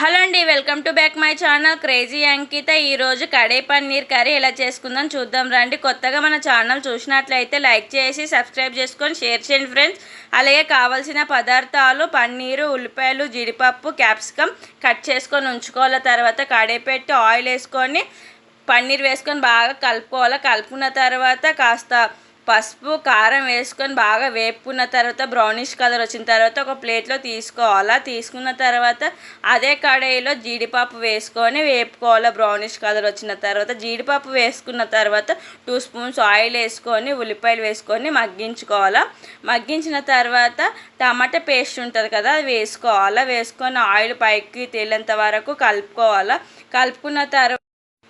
Hello అండి welcome to back my channel. Crazy Ankita ఈరోజు kadai paneer curry ఎలా చేసుకుందాం చూద్దాం రండి. కొత్తగా మన ఛానల్ చూసినట్లయితే లైక్ చేసి సబ్స్క్రైబ్ చేసుకొని షేర్ చేయండి ఫ్రెండ్స్. అలాగే కావాల్సిన పదార్థాలు పన్నీరు ఉల్లిపాయలు జీడిపప్పు క్యాప్సికమ్ కట్ చేసుకొని ఉంచుకోవాలి తర్వాత కడే పెట్టి ఆయిల్ వేసుకొని పన్నీర్ వేసుకొని బాగా కలుపుకోవాలి. కలుపుకున్న తర్వాత కాస్త పసుపు కారం వేసుకొని బాగా వేపుకున్న తర్వాత బ్రౌనిష్ కలర్ వచ్చిన తర్వాత ఒక ప్లేట్లో తీసుకోవాలా? తీసుకున్న తర్వాత అదే కడాయిలో జీడిపప్పు వేసుకొని వేపుకోవాలి? బ్రౌనిష్ కలర్ వచ్చిన తర్వాత జీడిపప్పు వేసుకున్న తర్వాత టూ స్పూన్స్ ఆయిల్ వేసుకొని ఉల్లిపాయలు వేసుకొని మగ్గించుకోవాలా? మగ్గించిన తర్వాత టమాటా పేస్ట్ ఉంటుంది కదా అది వేసుకోవాలా? వేసుకొని ఆయిల్ పైకి తేలేంత వరకు కలుపుకోవాలా? కలుపుకున్న తర్వాత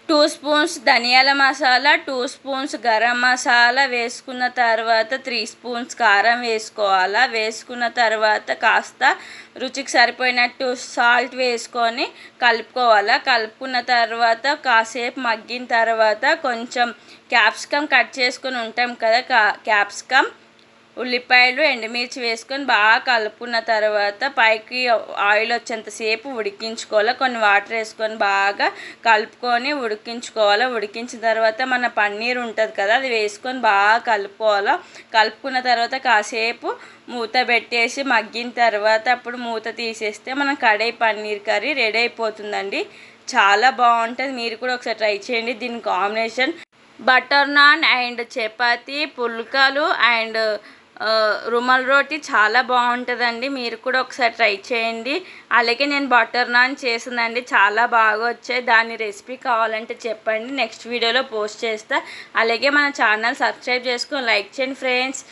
టూ స్పూన్స్ ధనియాల మసాలా టూ స్పూన్స్ గరం మసాలా వేసుకున్న తర్వాత త్రీ స్పూన్స్ కారం వేసుకోవాలా. వేసుకున్న తర్వాత కాస్త రుచికి సరిపోయినట్టు సాల్ట్ వేసుకొని కలుపుకోవాలా. కలుపుకున్న తర్వాత కాసేపు మగ్గిన తర్వాత కొంచెం క్యాప్సికమ్ కట్ చేసుకొని ఉంటాం కదా కా క్యాప్సికమ్. ఉల్లిపాయలు ఎండుమిర్చి వేసుకొని బాగా కలుపుకున్న తర్వాత పైకి ఆయిల్ వచ్చేంతసేపు ఉడికించుకోవాలి. కొన్ని వాటర్ వేసుకొని బాగా కలుపుకొని ఉడికించుకోవాలి. ఉడికించిన తర్వాత మన పన్నీర్ ఉంటుంది కదా అది వేసుకొని బాగా కలుపుకోవాలి. కలుపుకున్న తర్వాత కాసేపు మూత పెట్టేసి మగ్గిన తర్వాత అప్పుడు మూత తీసేస్తే మన కడాయి పన్నీర్ కర్రీ రెడీ అయిపోతుందండి. చాలా బాగుంటుంది. మీరు కూడా ఒకసారి ట్రై చేయండి. దీని combination butter naan and chapati పుల్కాలు అండ్ రుమాల్ రోటీ చాలా బాగుంటుందండి. మీరు కూడా ఒకసారి ట్రై చేయండి. అలాగే నేను బటర్ నాన్ చేసిందండి. చాలా బాగా వచ్చాయి. దాని రెసిపీ కావాలంటే చెప్పండి. నెక్స్ట్ వీడియోలో పోస్ట్ చేస్తా. అలాగే మన ఛానల్ సబ్స్క్రైబ్ చేసుకొని లైక్ చేయండి ఫ్రెండ్స్.